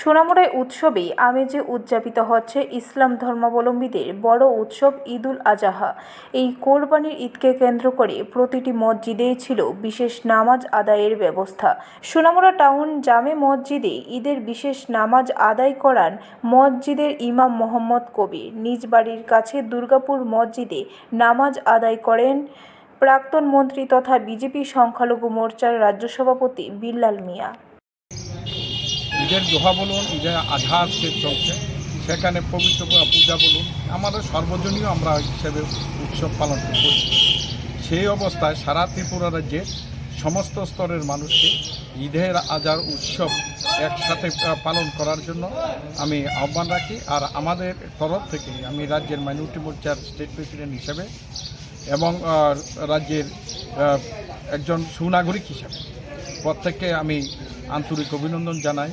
সোনামুড়ায় উৎসবেই আমেজে উদযাপিত হচ্ছে ইসলাম ধর্মাবলম্বীদের বড় উৎসব ঈদুল আজাহা। এই কোরবানির ঈদকে কেন্দ্র করে প্রতিটি মসজিদেই ছিল বিশেষ নামাজ আদায়ের ব্যবস্থা। সোনামুড়া টাউন জামে মসজিদে ঈদের বিশেষ নামাজ আদায় করান মসজিদের ইমাম মোহাম্মদ কবির। নিজ বাড়ির কাছে দুর্গাপুর মসজিদে নামাজ আদায় করেন প্রাক্তন মন্ত্রী তথা বিজেপি সংখ্যালঘু মোর্চার রাজ্য সভাপতি বিল্লাল মিয়া। ঈদের দোহা বলুন, ঈদের আজহা আজকে চলছে, সেখানে পবিত্র পূজা বলুন, আমাদের সর্বজনীয় আমরা হিসেবে উৎসব পালন করি সেই অবস্থায় সারা ত্রিপুরা রাজ্যের সমস্ত স্তরের মানুষকে ঈদের আজার উৎসব একসাথে পালন করার জন্য আমি আহ্বান রাখি। আর আমাদের তরফ থেকে আমি রাজ্যের মাইনরিটি মোর্চার স্টেট প্রেসিডেন্ট হিসেবে এবং রাজ্যের একজন সুনাগরিক হিসাবে প্রত্যেককে আমি আন্তরিক অভিনন্দন জানাই।